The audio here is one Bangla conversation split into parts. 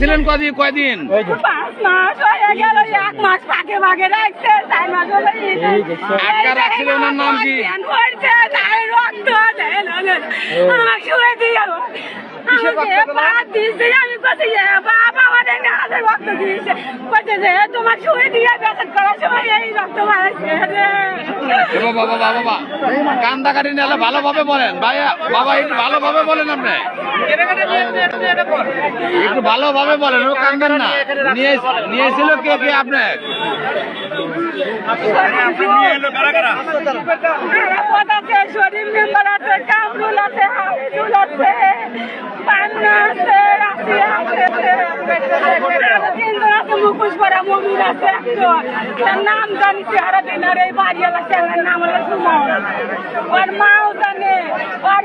ছিলেন কদিন কয়দিন। আটকা ওনার নাম কি? জ্ঞান করছে, তার রক্ত আছে, এলো, এলো। শুয়ে দিয়ে আমাকে ভাত দিয়েছে, আমি বলছি, বাবা, আমাদের রক্ত দিয়েছে। বলছে তোমার শুয়ে দিয়ে করার সময় এই রক্ত মারাইছে রে। এ বাবা বাবা বাবা কান্দাকাটি নিলে ভালোভাবে বলেন। ভাইয়া বাবা একটু ভালোভাবে বলেন আপনি। একটু ভালোভাবে বলেন ও কান্দেন না। নিয়ে নিয়েছিল কে কে আপনি? আছে, আছে, মুখোশ করা মমিন আছে একজন। তার নাম জানি চেহারা দিন আর এই বাড়িওয়ালা চেহারা নাম হলো সুমন। ওর মাও জানে, ওর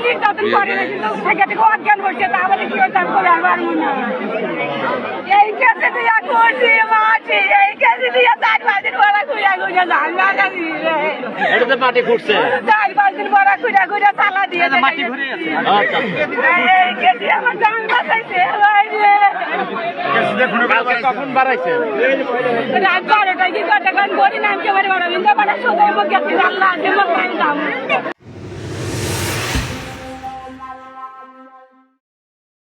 নির্যাতন করে থেকে থেকে অজ্ঞান করছে তাহলে কি হতাম করে আর পারব না এই কেসে দিয়া করছি এই দিয়া চার পাঁচ দিন পরে মাটি ফুটছে। চার পাঁচ দিন পরে খুঁজা খুঁজা চালা দিয়ে মাটি ঘুরে আচ্ছা এই কেসে আমার জান বাঁচাইছে ভাই রে। কালকে কখন বাড়াইছেন? রাত বারোটায় কি করতে কারণ করি না আমি একেবারে বড় বিন্দা পাড়া মুখ গেছি আল্লাহ